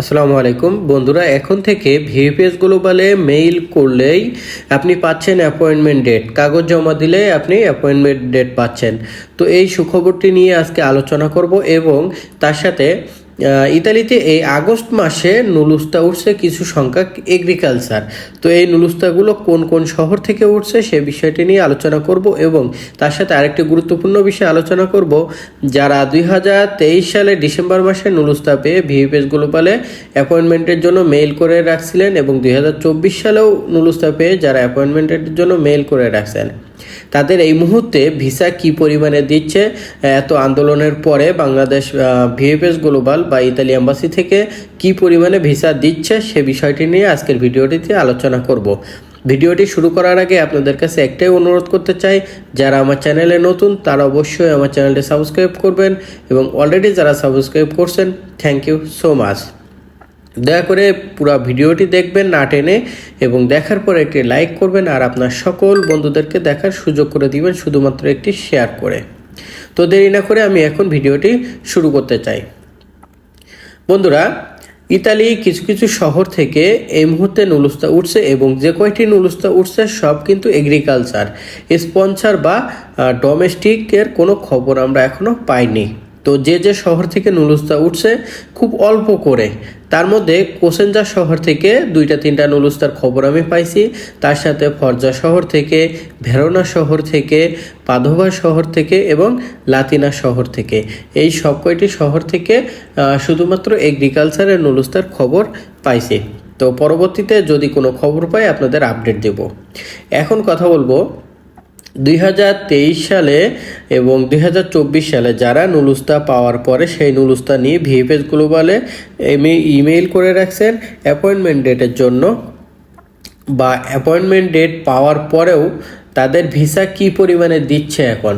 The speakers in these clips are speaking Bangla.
আসসালামু আলাইকুম। বন্ধুরা, এখন থেকে ভিপিএস গ্লোবালে মেইল করলেই আপনি পাচ্ছেন অ্যাপয়েন্টমেন্ট ডেট কাগজ জমা দিলে আপনি অ্যাপয়েন্টমেন্ট ডেট পাচ্ছেন। তো এই সুখবরটি নিয়ে আজকে আলোচনা করব এবং তার সাথে ইতালিতে এই আগস্ট মাসে নুলুস্তা উঠছে কিছু সংখ্যক এগ্রিকালচার তো এই নুলুস্তাগুলো কোন কোন শহর থেকে উঠছে সে বিষয়টি নিয়ে আলোচনা করব এবং তার সাথে আরেকটি গুরুত্বপূর্ণ বিষয় আলোচনা করব। যারা দুই হাজার তেইশ সালে ডিসেম্বর মাসে নুলুস্তা পেয়ে ভিএফএস গ্লোবালে অ্যাপয়েন্টমেন্টের জন্য মেইল করে রাখছিলেন এবং দুই হাজার চব্বিশ সালেও নুলুস্তা পেয়ে যারা অ্যাপয়েন্টমেন্টের জন্য মেইল করে রাখছেন। তাদের এই মুহূর্তে ভিসা কি পরিমাণে দিচ্ছে? এত আন্দোলনের পরে বাংলাদেশ ভিএফএস গ্লোবাল বা ইতালি এম্বাসি থেকে কি পরিমাণে ভিসা দিচ্ছে সে বিষয়টি নিয়ে আজকের ভিডিওটিতে আলোচনা করব। ভিডিওটি শুরু করার আগে আপনাদের কাছে একটাই অনুরোধ করতে চাই, যারা আমার চ্যানেলে নতুন তারা অবশ্যই আমার চ্যানেলটি সাবস্ক্রাইব করবেন এবং অলরেডি যারা সাবস্ক্রাইব করছেন, থ্যাংক ইউ সো মাচ। দয়া করে পুরো ভিডিওটি দেখবেন না টেনে এবং দেখার পর একটি লাইক করবেন আর আপনার সকল বন্ধুদেরকে দেখার সুযোগ করে দিবেন শুধুমাত্র একটি শেয়ার করে। তো দেরি না করে আমি এখন ভিডিওটি শুরু করতে চাই। বন্ধুরা, ইতালি কিছু কিছু শহর থেকে এই মুহূর্তে নুলুস্তা উঠছে এবং যে কয়টি নুলুস্তা উঠছে সব কিন্তু এগ্রিকালচার স্পন্সার বা ডোমেস্টিকের কোনো খবর আমরা এখনও পাইনি। তো যে যে শহর থেকে নুলুস্তা উঠছে, খুব অল্প করে। তার মধ্যে কোসেঞ্জা শহর থেকে দুইটা তিনটা নুলুস্তার খবর আমি পাইছি। তার সাথে ফরজা শহর থেকে, ভেরোনা শহর থেকে পাধোভা শহর থেকে এবং লাতিনা শহর থেকে। এই সব কয়টি শহর থেকে শুধুমাত্র এগ্রিকালচারের নুলুস্তার খবর পাইছি। তো পরবর্তীতে যদি কোনো খবর পাই, আপনাদের আপডেট দেব। এখন কথা বলব দুই হাজার তেইশ সালে এবং দুই হাজার চব্বিশ সালে যারা নুলুস্তা পাওয়ার পরে সেই নুলুস্তা নিয়ে ভিএফএস গ্লোবালে ইমেইল করে রাখছেন। অ্যাপয়েন্টমেন্ট ডেটের জন্য। বা অ্যাপয়েন্টমেন্ট ডেট পাওয়ার পরেও তাদের ভিসা কি পরিমাণে দিচ্ছে এখন?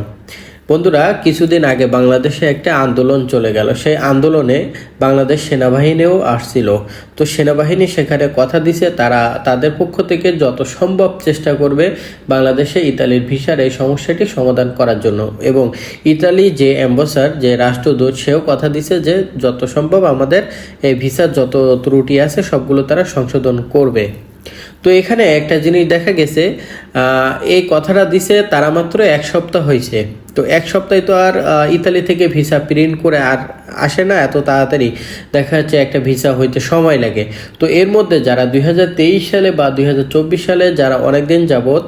বন্ধুরা, কিছুদিন আগে বাংলাদেশে একটা আন্দোলন চলে গেল। সেই আন্দোলনে বাংলাদেশ সেনাবাহিনীও আসছিল। তো সেনাবাহিনী সেখানে কথা দিছে, তারা তাদের পক্ষ থেকে যত সম্ভব চেষ্টা করবে বাংলাদেশে ইতালির ভিসার এই সমস্যাটি সমাধান করার জন্য। এবং ইতালি যে অ্যাম্বাসার, যে রাষ্ট্রদূত, সেও কথা দিছে যে যত সম্ভব আমাদের এই ভিসার যত ত্রুটি আছে, সবগুলো তারা সংশোধন করবে। তো এখানে একটা জিনিস দেখা গেছে এই কথাটা দিছে তারা মাত্র এক সপ্তাহ হয়েছে তো এক সপ্তাহে তো আর ইতালি থেকে ভিসা প্রিন্ট করে আর আসে না, এত তাড়াতাড়ি দেখা যাচ্ছে একটা ভিসা হইতে সময় লাগে। তো এর মধ্যে যারা দুই হাজার তেইশ সালে বা দুই হাজার চব্বিশ সালে যারা অনেকদিন যাবৎ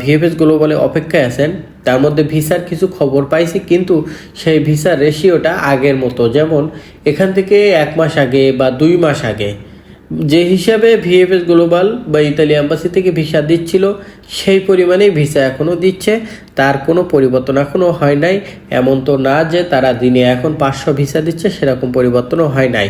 ভিএফএস গ্লোবালে অপেক্ষায় আছেন, তার মধ্যে ভিসার কিছু খবর পাইছি, কিন্তু সেই ভিসার রেশিওটা আগের মতো। যেমন এখান থেকে এক মাস আগে বা দুই মাস আগে। যে হিসাবে ভিএফএস গ্লোবাল বা ইতালি অ্যাম্বাসি থেকে ভিসা দিচ্ছিল, সেই পরিমাণেই ভিসা এখনও দিচ্ছে। তার কোনো পরিবর্তন এখনও হয় নাই। এমন তো না যে তারা দিনে এখন পাঁচশো ভিসা দিচ্ছে, সেরকম পরিবর্তনও হয় নাই।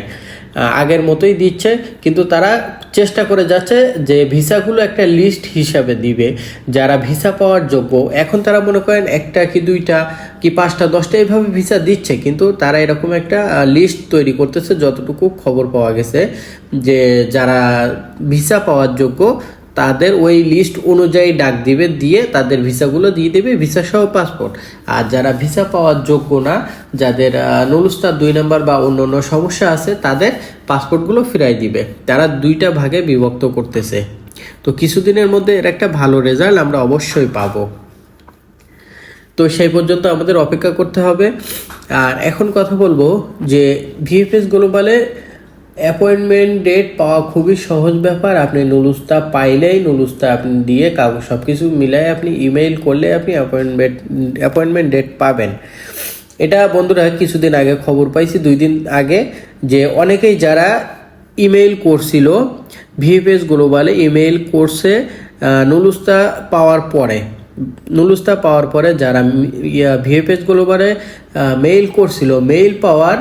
আগের মতোই দিচ্ছে, কিন্তু তারা চেষ্টা করে যাচ্ছে যে ভিসাগুলো একটা লিস্ট হিসাবে দিবে, যারা ভিসা পাওয়ার যোগ্য। এখন তারা মনে করেন একটা কি দুইটা কি পাঁচটা, দশটা এইভাবে ভিসা দিচ্ছে, কিন্তু তারা এরকম একটা লিস্ট তৈরি করতেছে যতটুকু খবর পাওয়া গেছে যে যারা ভিসা পাওয়ার যোগ্য তাদের ওই লিস্ট অনুযায়ী ডাক দিবে, দিয়ে তাদের ভিসাগুলো দিয়ে দেবে ভিসা সহ পাসপোর্ট আর যারা ভিসা পাওয়ার যোগ্য না, যাদের নুলুস্তার দুই নম্বর বা অন্য অন্য সমস্যা আছে, তাদের পাসপোর্টগুলো ফিরাই দিবে। তারা দুইটা ভাগে বিভক্ত করতেছে। তো কিছুদিনের মধ্যে এর একটা ভালো রেজাল্ট আমরা অবশ্যই পাবো। তো সেই পর্যন্ত আমাদের অপেক্ষা করতে হবে। আর এখন কথা বলব যে ভিএফএস গ্লোবালে অ্যাপয়েন্টমেন্ট ডেট পাওয়া খুবই সহজ ব্যাপার। আপনি নুলুস্তা পাইলেই নুলুস্তা আপনি দিয়ে কাগজ সব কিছু মিলাই আপনি ইমেইল করলে আপনি অ্যাপয়েন্টমেন্ট অ্যাপয়েন্টমেন্ট ডেট পাবেন। এটা বন্ধুরা, কিছুদিন আগে খবর পাইছি, দুই দিন আগে যে অনেকেই যারা ইমেইল করছিল ভিএফএস গ্লোবালে ইমেইল করছে নুলুস্তা পাওয়ার পরে। নুলুস্তা পাওয়ার পরে যারা ভিএফএস গ্লোবালে মেইল করছিল মেইল পাওয়ার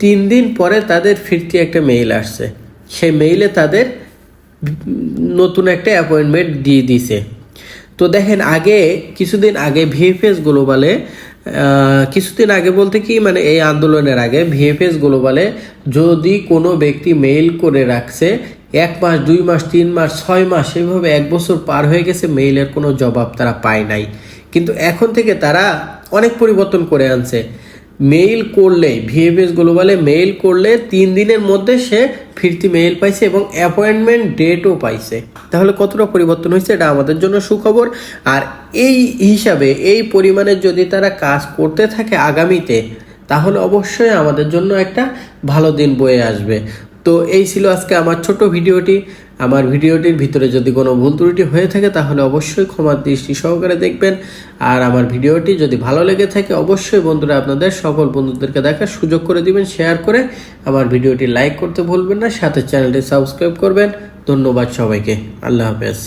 তিন দিন পরে তাদের ফিরতি একটা মেইল আসছে। সেই মেইলে তাদের নতুন একটা অ্যাপয়েন্টমেন্ট দিয়ে দিছে। তো দেখেন, আগে, কিছুদিন আগে ভিএফএস গ্লোবালে কিছুদিন আগে বলতে কি মানে এই আন্দোলনের আগে ভিএফএস গ্লোবালে যদি কোনো ব্যক্তি মেইল করে রাখছে, এক মাস, দুই মাস, তিন মাস, ছয় মাস এইভাবে এক বছর পার হয়ে গেছে মেইলের কোনো জবাব তারা পায় নাই। কিন্তু এখন থেকে তারা অনেক পরিবর্তন করে আনছে। মেইল করলে ভিএফএস গ্লোবালে মেইল করলে তিন দিনের মধ্যে সে ফিরতি মেইল পাইছে এবং অ্যাপয়েন্টমেন্ট ডেটও পাইছে। তাহলে কতটা পরিবর্তন হয়েছে এটা আমাদের জন্য সুখবর। আর এই হিসাবে, এই পরিমাণে যদি তারা কাজ করতে থাকে আগামীতে, তাহলে অবশ্যই আমাদের জন্য একটা ভালো দিন বয়ে আসবে। তো এই ছিল আজকে আমার ছোট ভিডিওটি। আমার ভিডিওটির ভিতরে যদি কোনো ভুল ত্রুটি হয়ে থাকে, তাহলে অবশ্যই ক্ষমার দৃষ্টি সহকারে দেখবেন। আর আমার ভিডিওটি যদি ভালো লেগে থাকে, অবশ্যই বন্ধুরা আপনাদের সকল বন্ধুদেরকে দেখার সুযোগ করে দিবেন শেয়ার করে আমার ভিডিওটি লাইক করতে ভুলবেন না, সাথে চ্যানেলটি সাবস্ক্রাইব করবেন। ধন্যবাদ সবাইকে। আল্লাহ হাফেজ।